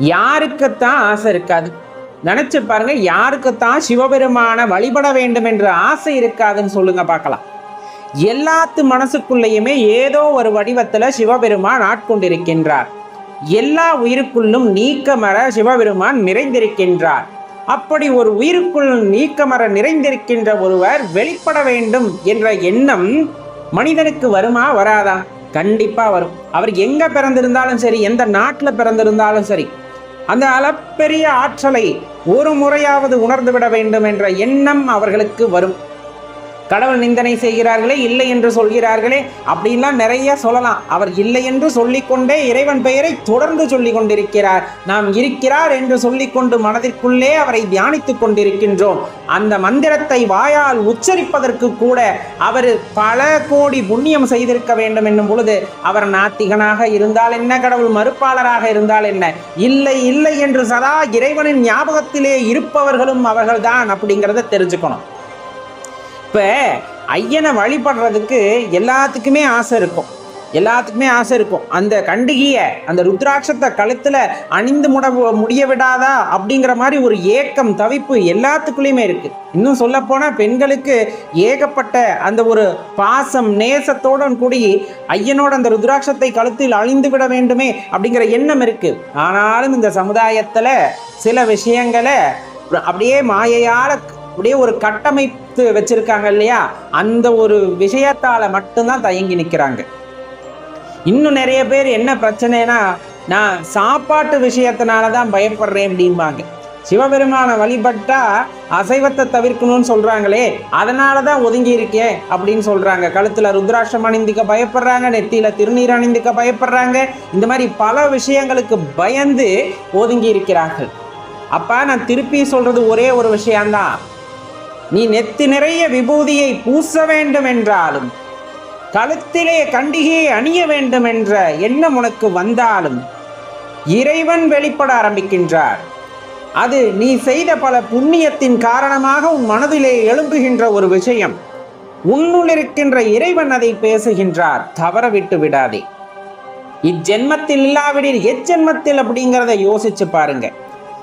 யாருக்குத்தான் ஆசை இருக்காது. நினச்சி பாருங்க யாருக்குத்தான் சிவபெருமானை வழிபட வேண்டும் என்ற ஆசை இருக்காதுன்னு சொல்லுங்க பார்க்கலாம். எல்லாத்து மனசுக்குள்ளேயுமே ஏதோ ஒரு வடிவத்தில் சிவபெருமான் ஆட்கொண்டிருக்கின்றார். எல்லா உயிருக்குள்ளும் நீக்கமர சிவபெருமான் நிறைந்திருக்கின்றார். அப்படி ஒரு உயிருக்குள் நீக்கமர நிறைந்திருக்கின்ற ஒருவர் வெளிப்பட வேண்டும் என்ற எண்ணம் மனிதனுக்கு வருமா வராதா? கண்டிப்பாக வரும். அவர் எங்கே பிறந்திருந்தாலும் சரி எந்த நாட்டில் பிறந்திருந்தாலும் சரி அந்த அளப்பெரிய ஆற்றலை ஒரு முறையாவது உணர்ந்துவிட வேண்டும் என்ற எண்ணம் அவர்களுக்கு வரும். கடவுள் நிந்தனை செய்கிறார்களே இல்லை என்று சொல்கிறார்களே அப்படின்லாம் நிறைய சொல்லலாம். அவர் இல்லை என்று சொல்லிக்கொண்டே இறைவன் பெயரை தொடர்ந்து சொல்லிக் கொண்டிருக்கிறார் நாம் இருக்கிறார் என்று சொல்லிக்கொண்டு மனதிற்குள்ளே அவரை தியானித்துக் கொண்டிருக்கின்றோம். அந்த மந்திரத்தை வாயால் உச்சரிப்பதற்கு கூட அவர் பல கோடி புண்ணியம் செய்திருக்க வேண்டும் என்னும் பொழுது அவர் நாத்திகனாக இருந்தால் என்ன? கடவுள் மறுப்பாளராக இருந்தால் என்ன? இல்லை இல்லை என்று சதா இறைவனின் ஞாபகத்திலே இருப்பவர்களும் அவர்கள்தான் அப்படிங்கிறத தெரிஞ்சுக்கணும். இப்போ ஐயனை வழிபடுறதுக்கு எல்லாத்துக்குமே ஆசை இருக்கும். எல்லாத்துக்குமே ஆசை இருக்கும். அந்த கண்டிகையை அந்த ருத்ராட்சத்தை கழுத்தில் அணிந்து முட முடிய விடாதா அப்படிங்கிற மாதிரி ஒரு ஏக்கம் தவிப்பு எல்லாத்துக்குள்ளேயுமே இருக்குது இன்னும் சொல்லப்போனால் பெண்களுக்கு ஏகப்பட்ட அந்த ஒரு பாசம் நேசத்தோடன் கூடி ஐயனோட அந்த ருத்ராட்சத்தை கழுத்தில் அழிந்து விட வேண்டுமே அப்படிங்கிற எண்ணம் இருக்குது ஆனாலும் இந்த சமுதாயத்தில் சில விஷயங்களை அப்படியே மாயையால் அப்படியே ஒரு கட்டமைத்து வச்சிருக்காங்க இல்லையா? அந்த ஒரு விஷயத்தால மட்டும்தான் தயங்கி நிற்கிறாங்க இன்னும் நிறைய பேர் என்ன பிரச்சனைனா நான் சாப்பாட்டு விஷயத்தினால தான் பயப்படுறேன் அப்படிம்பாங்க. சிவபெருமானை வழிபட்டா அசைவத்தை தவிர்க்கணும்னு சொல்றாங்களே அதனால தான் ஒதுங்கி இருக்கேன் அப்படின்னு சொல்றாங்க. கழுத்துல ருத்ராட்சம் அணிந்துக்க பயப்படுறாங்க நெத்தியில திருநீர் அணிந்துக்க பயப்படுறாங்க. இந்த மாதிரி பல விஷயங்களுக்கு பயந்து ஒதுங்கி இருக்கிறார்கள். அப்ப நான் திருப்பி சொல்றது ஒரே ஒரு விஷயம்தான். நீ நெத்தி நிறைய விபூதியை பூச வேண்டும் என்றாலும் கழுத்திலே கண்டிகையை அணிய வேண்டும் என்ற எண்ணம் உனக்கு வந்தாலும் இறைவன் வெளிப்பட ஆரம்பிக்கின்றார். அது நீ செய்த பல புண்ணியத்தின் காரணமாக உன் மனதிலே எழும்புகின்ற ஒரு விஷயம். உன்னுள் இருக்கின்ற இறைவன் அதை பேசுகின்றார் தவற விட்டு விடாதே. இஜென்மத்தில் இல்லாவிடில் எச்சென்மத்தில் அப்படிங்கிறத யோசிச்சு பாருங்கள்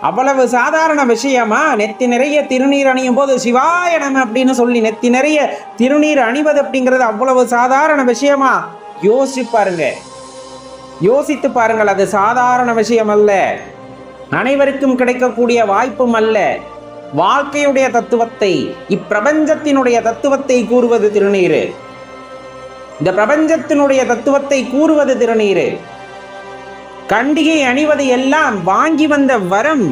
அவ்வளவு சாதாரண விஷயமா? நெத்தி நிறைய திருநீர் அணியும் போது சிவாயணம் அப்படின்னு சொல்லி நெத்தி நிறைய திருநீர் அணிவது அப்படிங்கிறது அவ்வளவு சாதாரண விஷயமா? யோசிச்சு பாருங்க. யோசித்து பாருங்கள் அது சாதாரண விஷயம் அல்ல. அனைவருக்கும் கிடைக்கக்கூடிய வாய்ப்பும் அல்ல. வாழ்க்கையுடைய தத்துவத்தை இப்பிரபஞ்சத்தினுடைய தத்துவத்தை கூறுவது திருநீர். இந்த பிரபஞ்சத்தினுடைய தத்துவத்தை கூறுவது திருநீர். கண்டிகை அணிவதையெல்லாம் வாங்கி வந்த வரம்.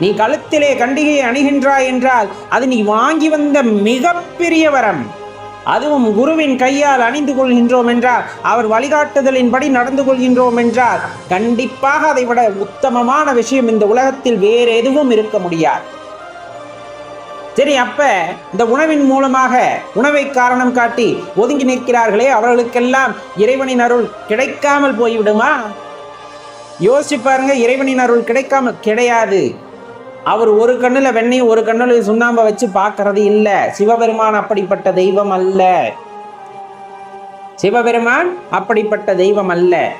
நீ கழுத்திலே கண்டிகை அணிகின்றாய் என்றால் அது நீ வாங்கி வந்த மிகப்பெரிய வரம். அதுவும் குருவின் கையால் அணிந்து கொள்கின்றோம் என்றால் அவர் வழிகாட்டுதலின்படி நடந்து கொள்கின்றோம் என்றால் கண்டிப்பாக அதை விட உத்தமமான விஷயம் இந்த உலகத்தில் வேறு எதுவும் இருக்க முடியாது. சரி அப்ப இந்த உணவின் மூலமாக உணவை காரணம் காட்டி ஒதுங்கி நிற்கிறார்களே அவர்களுக்கெல்லாம் இறைவனின் அருள் கிடைக்காமல் போய்விடுமா? யோசிச்சு பாருங்க இறைவனின் அருள் கிடைக்காமல் கிடையாது. அவர் ஒரு கண்ணில் வெண்ணையும் ஒரு கண்ணில் சுண்ணாம்பை வச்சு பார்க்கறது இல்லை. சிவபெருமான் அப்படிப்பட்ட தெய்வம் அல்ல. சிவபெருமான் அப்படிப்பட்ட தெய்வம் அல்ல.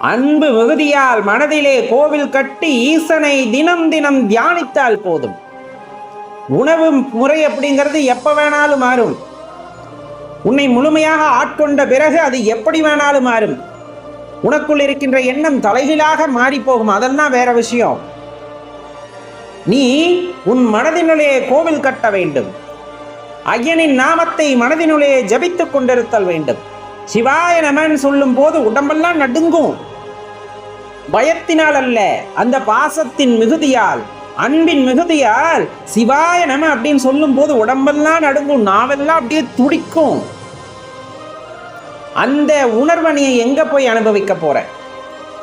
அன்பு மிகுதியால் மனதிலே கோவில் கட்டி ஈசனை தினம் தினம் தியானித்தால் போதும். உணவு முறை அப்படிங்கிறது எப்ப வேணாலும் மாறும். உன்னை முழுமையாக ஆட்கொண்ட பிறகு அது எப்படி வேணாலும் மாறும். உனக்குள் இருக்கின்ற எண்ணம் தலைகீழாக மாறி போகும் அதெல்லாம் வேற விஷயம். நீ உன் மனதினுள்ளே கோவில் கட்ட வேண்டும். ஐயனின் நாமத்தை மனதினுள்ளே ஜபித்துக் கொண்டிருத்தல் வேண்டும். சிவாய நமன் சொல்லும் போது உடம்பெல்லாம் நடுங்கும். பயத்தினால் அல்ல அந்த பாசத்தின் மிகுதியால் அன்பின் மிகுதியால் சிவாய நம அப்படின்னு சொல்லும் போது உடம்பெல்லாம் நடுங்கும். நாவெல்லாம் அப்படியே துடிக்கும். அந்த உணர்வை நீ எங்கே போய் அனுபவிக்க போகிற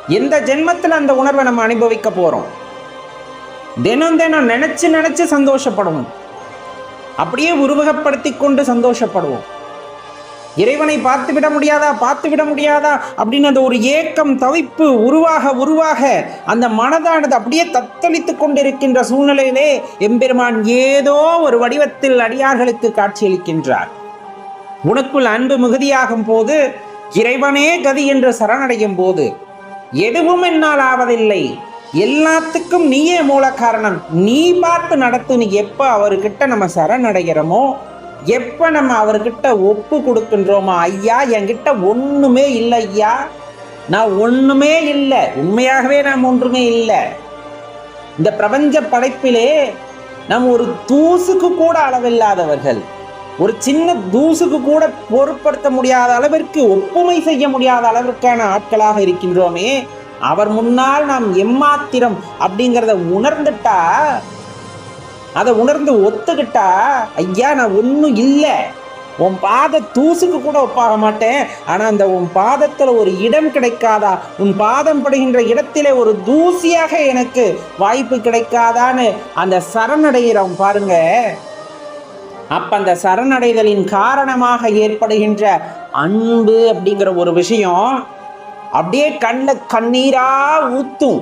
எந்த ஜென்மத்தில் அந்த உணர்வை நம்ம அனுபவிக்க போகிறோம் தினம் தினம் நினச்சி நினச்சி சந்தோஷப்படுவோம். அப்படியே உருவகப்படுத்தி கொண்டு சந்தோஷப்படுவோம். இறைவனை பார்த்து விட முடியாதா? பார்த்து விட முடியாதா? அப்படின்னு அந்த ஒரு ஏக்கம் தவிப்பு உருவாக உருவாக அந்த மனதானது அப்படியே தத்தளித்து கொண்டிருக்கின்ற சூழ்நிலையிலே எம்பெருமான் ஏதோ ஒரு வடிவத்தில் அடியார்களுக்கு காட்சியளிக்கின்றார். உனக்குள் அன்பு மிகுதியாகும் போது இறைவனே கதி என்று சரணடையும் போது எதுவும் என்னால் ஆவதில்லை. எல்லாத்துக்கும் நீயே மூல காரணம் நீ பார்த்து நடத்துன்னு எப்போ அவர்கிட்ட நம்ம சரணடைகிறோமோ எப்போ நம்ம அவர்கிட்ட ஒப்பு கொடுக்கின்றோமோ ஐயா என்கிட்ட ஒன்றுமே இல்லை ஐயா. நான் ஒன்றுமே இல்லை. உண்மையாகவே நாம் ஒன்றுமே இல்லை. இந்த பிரபஞ்ச படைப்பிலே நாம் ஒரு தூசுக்கு கூட அளவில்லாதவர்கள். ஒரு சின்ன தூசுக்கு கூட பொருட்படுத்த முடியாத அளவிற்கு ஒப்புமை செய்ய முடியாத அளவிற்கான ஆட்களாக இருக்கின்றோமே அவர் முன்னால் நாம் எம்மாத்திரம் அப்படிங்கிறத உணர்ந்துட்டா அதை உணர்ந்து ஒத்துக்கிட்டா ஐயா நான் ஒன்றும் இல்லை. உன் பாத தூசுக்கு கூட ஒப்பாக மாட்டேன். ஆனால் அந்த உன் பாதத்தில் ஒரு இடம் கிடைக்காதா? உன் பாதம் படுகின்ற இடத்திலே ஒரு தூசியாக எனக்கு வாய்ப்பு கிடைக்காதான்னு அந்த சரணடைகிறவன் பாருங்கள் அப்ப அந்த சரணடைதலின் காரணமாக ஏற்படுகின்ற அன்பு அப்படிங்கிற ஒரு விஷயம் அப்படியே கண்ணில் கண்ணீரா ஊத்தும்.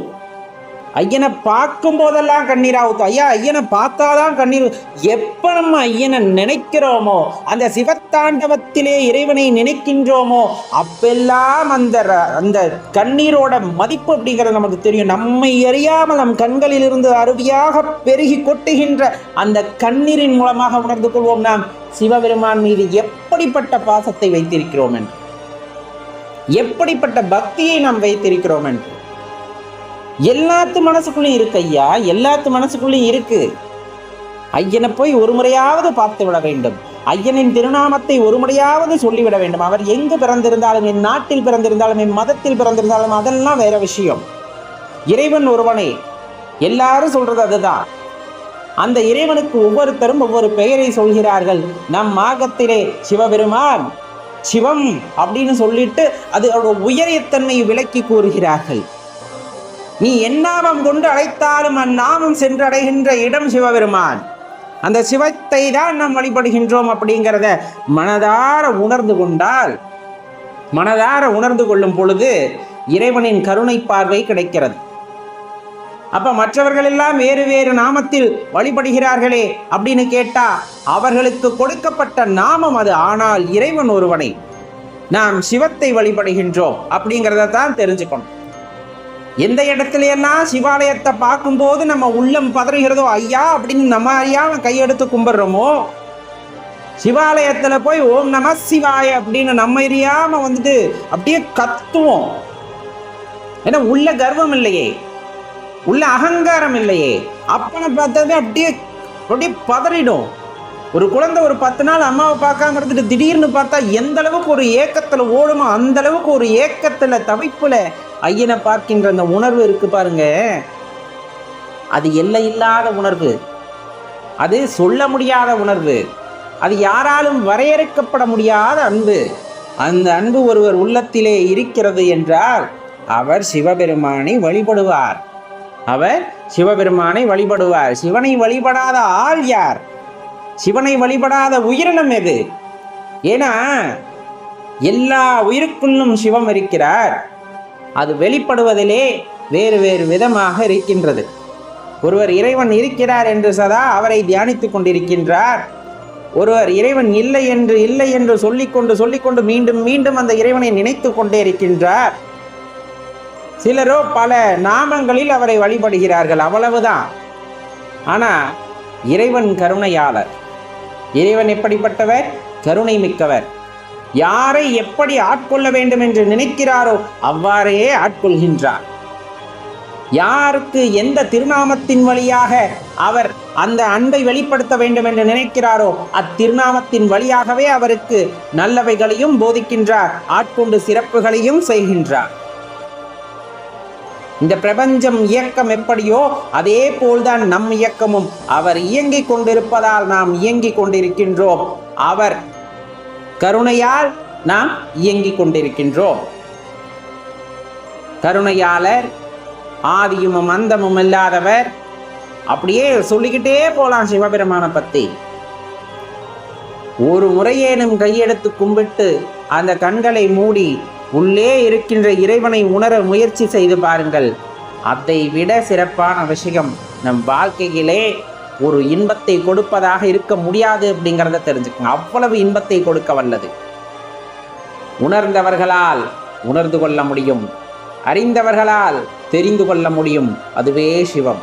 ஐயனை பார்க்கும் போதெல்லாம் கண்ணீர் ஊத்தும் ஐயா ஐயனை பார்த்தாதான் கண்ணீர் எப்ப நம்ம ஐயனை நினைக்கிறோமோ அந்த சிவத்தாண்டவத்திலே இறைவனை நினைக்கின்றோமோ அப்பெல்லாம் அந்த ர- அந்த கண்ணீரோட மதிப்பு அப்படிங்கிறது நமக்கு தெரியும். நம்மை அறியாமல் நம் கண்களில் இருந்து அருவியாக பெருகி கொட்டுகின்ற அந்த கண்ணீரின் மூலமாக உணர்ந்து கொள்வோம் நாம். சிவபெருமான் மீது எப்படிப்பட்ட பாசத்தை வைத்திருக்கிறோம் என்று? எப்படிப்பட்ட பக்தியை நாம் வைத்திருக்கிறோம் என்று? எல்லாத்து மனசுக்குள்ளேயும் இருக்கு ஐயா எல்லாத்து மனசுக்குள்ளேயும் இருக்கு. ஐயனை போய் ஒரு முறையாவது பார்த்து விட வேண்டும். ஐயனின் திருநாமத்தை ஒரு முறையாவது சொல்லிவிட வேண்டும். அவர் எங்கு பிறந்திருந்தாலும் என் நாட்டில் பிறந்திருந்தாலும் என் மதத்தில் பிறந்திருந்தாலும் அதெல்லாம் வேற விஷயம். இறைவன் ஒருவனே. எல்லாரும் சொல்றது அதுதான். அந்த இறைவனுக்கு ஒவ்வொருத்தரும் ஒவ்வொரு பெயரை சொல்கிறார்கள். நம் மாகத்திலே சிவபெருமான் சிவம் அப்படின்னு சொல்லிட்டு அது அவரோட உயரியத்தன்மையை விளக்கி கூறுகிறார்கள். நீ எந்நாமம் கொண்டு அழைத்தாலும் அந்நாமம் சென்றடைகின்ற இடம் சிவபெருமான். அந்த சிவத்தை தான் நாம் வழிபடுகின்றோம் அப்படிங்கிறத மனதார உணர்ந்து கொண்டால் மனதார உணர்ந்து கொள்ளும் பொழுது இறைவனின் கருணை பார்வை கிடைக்கிறது. அப்ப மற்றவர்கள் எல்லாம் வேறு வேறு நாமத்தில் வழிபடுகிறார்களே அப்படின்னு கேட்டா அவர்களுக்கு கொடுக்கப்பட்ட நாமம் அது. ஆனால் இறைவன் ஒருவனை நாம் சிவத்தை வழிபடுகின்றோம் அப்படிங்கிறத தான் தெரிஞ்சுக்கணும். எந்த இடத்துல எல்லாம் சிவாலயத்தை பார்க்கும்போது நம்ம உள்ளம் பதறுகிறதோ ஐயா அப்படின்னு நம்ம அறியாம கையெடுத்து கும்பிட்றோமோ சிவாலயத்தில் போய் ஓம் நம சிவாய அப்படின்னு நம்ம அறியாம வந்துட்டு அப்படியே கத்துவோம். ஏன்னா உள்ள கர்வம் இல்லையே. உள்ள அகங்காரம் இல்லையே. அப்பனை பார்த்தது அப்படியே அப்படியே பதறிடும். ஒரு குழந்தை ஒரு பத்து நாள் அம்மாவை பார்க்காம இருந்துட்டு திடீர்னு பார்த்தா எந்த அளவுக்கு ஒரு ஏக்கத்தில் ஓடுமோ அந்த அளவுக்கு ஒரு ஏக்கத்தில் தவிப்பில் ஐயனை பார்க்கின்ற அந்த உணர்வு இருக்கு பாருங்க. அது எல்லை இல்லாத உணர்வு. அது சொல்ல முடியாத உணர்வு. அது யாராலும் வரையறுக்கப்பட முடியாத அன்பு. அந்த அன்பு ஒருவர் உள்ளத்திலே இருக்கிறது என்றால் அவர் சிவபெருமானை வழிபடுவார். அவர் சிவபெருமானை வழிபடுவார். சிவனை வழிபடாத ஆள் யார்? சிவனை வழிபடாத உயிரினம் எது? ஏன்னா எல்லா உயிருக்குள்ளும் சிவம் இருக்கிறார். அது வெளிப்படுவதிலே வேறு வேறு விதமாக இருக்கின்றது. ஒருவர் இறைவன் இருக்கிறார் என்று சதா அவரை தியானித்துக் கொண்டிருக்கின்றார். ஒருவர் இறைவன் இல்லை என்று இல்லை என்று சொல்லிக்கொண்டு சொல்லிக்கொண்டு மீண்டும் மீண்டும் அந்த இறைவனை நினைத்து கொண்டே இருக்கின்றார். சிலரோ பல நாமங்களில் அவரை வழிபடுகிறார்கள் அவ்வளவுதான். ஆனால் இறைவன் கருணையாளர். இறைவன் எப்படிப்பட்டவர்? கருணை மிக்கவர். யாரை எப்படி ஆட்கொள்ள வேண்டும் என்று நினைக்கிறாரோ அவ்வாறே ஆட்கொள்கின்றார். யாருக்கு எந்த திருநாமத்தின் வழியாக அவர் அந்த அன்பை வெளிப்படுத்த வேண்டும் என்று நினைக்கிறாரோ அத்திருநாமத்தின் வழியாகவே அவருக்கு நல்லவைகளையும் போதிக்கின்றார் ஆட்கொண்டு சிறப்புகளையும் செய்கின்றார். இந்த பிரபஞ்சம் இயக்கம் எப்படியோ அதே போல்தான் நம் இயக்கமும். அவர் இயங்கிக் கொண்டிருப்பதால் நாம் இயங்கிக் கொண்டிருக்கின்றோம். அவர் கருணையால் நாம் இயங்கிக் கொண்டிருக்கின்றோம். கருணையாளர் ஆதியும் அந்தமும் இல்லாதவர் அப்படியே சொல்லிக்கிட்டே போலாம் சிவபெருமானை பத்தி. ஒரு முறையேனும் கையெடுத்து கும்பிட்டு அந்த கண்களை மூடி உள்ளே இருக்கின்ற இறைவனை உணர முயற்சி செய்து பாருங்கள். அதை விட சிறப்பான விஷயம் நம் வாழ்க்கையிலே ஒரு இன்பத்தை கொடுப்பதாக இருக்க முடியாது அப்படிங்கிறத தெரிஞ்சுக்கங்க அவ்வளவு இன்பத்தை கொடுக்க வல்லது உணர்ந்தவர்களால் உணர்ந்து கொள்ள முடியும் அறிந்தவர்களால் தெரிந்து கொள்ள முடியும் அதுவே சிவம்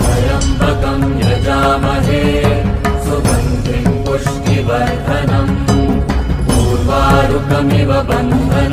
त्र्यम्बकं यजामहे सुगन्धिं पुष्टिवर्धनम् पूर्वारुकमिव बन्धनम्